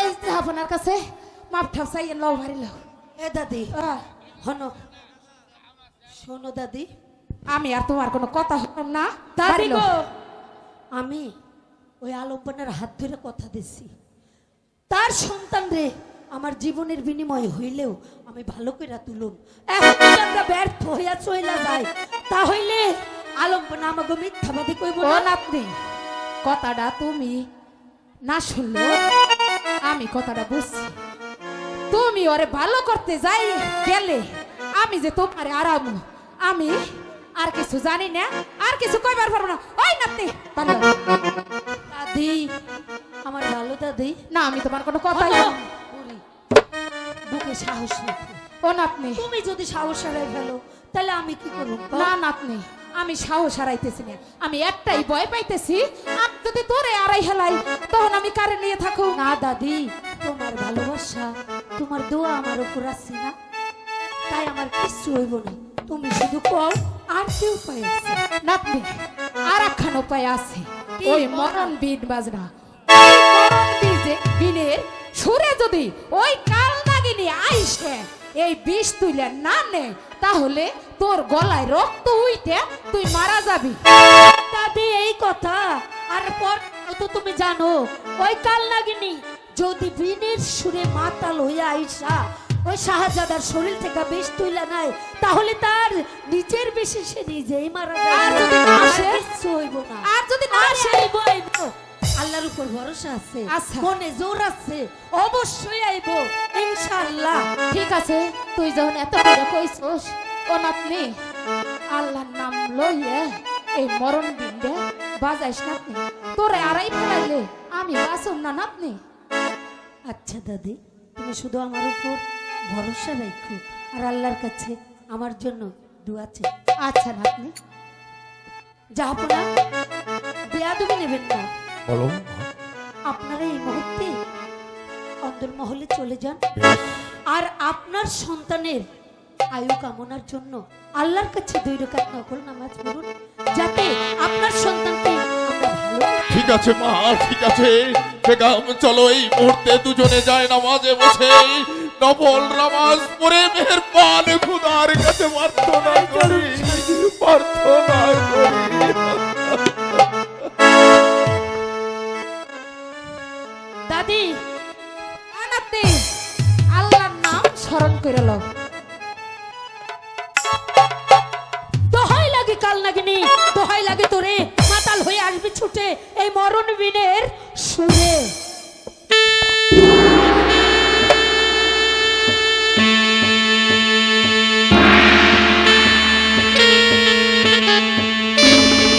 এই যে আপনার কাছে মাপ ঠাপসাই লও ভারি এ দাদি হনো শোনো দাদি। আমি আর তোমার কোনো কথা শুনলাম না। দাদি গো। আমি ওই আলম্পনার হাত ধরে কথা দিছি তার সন্তান রে আমার জীবনের বিনিময় হইলেও আমি ভালো করে তুলুম। এখন আমরা ব্যর্থ হইয়া চইলা যাই তাহলে আলম্পনা আমাকে মিথ্যাবাদী কইব না। নাতনি কথাটা তুমি না শুনলো? আমি কথাটা বুঝছি। তুমি ওরে ভালো করতে যাই গেলে আমি যে তোমারে আরাম আমি আর কিছু জানি না আর কিছু কইবার পারব না। ওই ভালো দাদি আমার ভালো দাদি। না আমি তোমার কোনো কথাই হলো, বুড়ি, বুকে সাহস ও নাতনি। তুমি যদি সাহস হারাই ফেলো তাহলে আমি কি করব? না নাতনি আমি সাহস হারাইতেছি না। আমি একটাই ভয় পাইতেছি যদি তোরে আড়াই হেলাই তখন আমি কারে নিয়ে থাকো না দাদি তোমার ভালোবাসা তোমার দোয়া আমার উপর আছে না। তাই আমার কিচ্ছু হইব না। তুমি শুধু কল আর কি উপায় আছে? নাতনি আর একখান উপায় আছে। ওই মরণ বিন বাজনা। বিনের সুরে যদি ওই কাল নাগিনী আইসে এই বিষ তুইলে না নে তাহলে তোর গলায় রক্ত উইতে তুই মারা যাবি। দাদি এই কথা আর পর তো তুমি জানো ওই কাল নাগিনী যদি বিনের সুরে মাতাল হইয়া আইসা ওই শাহজাদার শরীর থেকে বিষ তুইলা নাই তাহলে তার নিজের বেশি সে নিজেই মারা আর যদি না আসে? হইব না। আর যদি না আসে আইব আল্লাহর উপর ভরসা আছে। আচ্ছা। মনে জোর আছে। অবশ্যই আইব ইনশাআল্লাহ। ঠিক আছে তুই যখন এত করে কইছস ও নাতনি আল্লাহর নাম লইয়ে এই মরণ বিন্দে বাজাইস তোরে আড়াই ফেলাইলে আমি বাসুম না আচ্ছা দাদি তুমি শুধু আমার উপর ভরসা রাখো আর আল্লাহর কাছে আমার জন্য দোয়া আচ্ছা নাতনি যাহাপনা বেয়াদবি নেবেন না বলো আপনারা এই মুহূর্তে চলে যান আর আপনার সন্তানের আয়ু কামনার জন্য আল্লাহর কাছে দুই রেখাত নকল নামাজ পড়ুন যাতে আপনার সন্তানকে ঠিক আছে মা ঠিক আছে। বেগম চলো এই মুহূর্তে দুজনে যায় নামাজে বসে। নবল নামাজ পড়ে মেহেরবান খুদার কাছে প্রার্থনা করি। প্রার্থনা করি। দাদি আ নাতনি আল্লাহর নাম স্মরণ করে লও। ছুটে এই মরণ বিনের সুরে।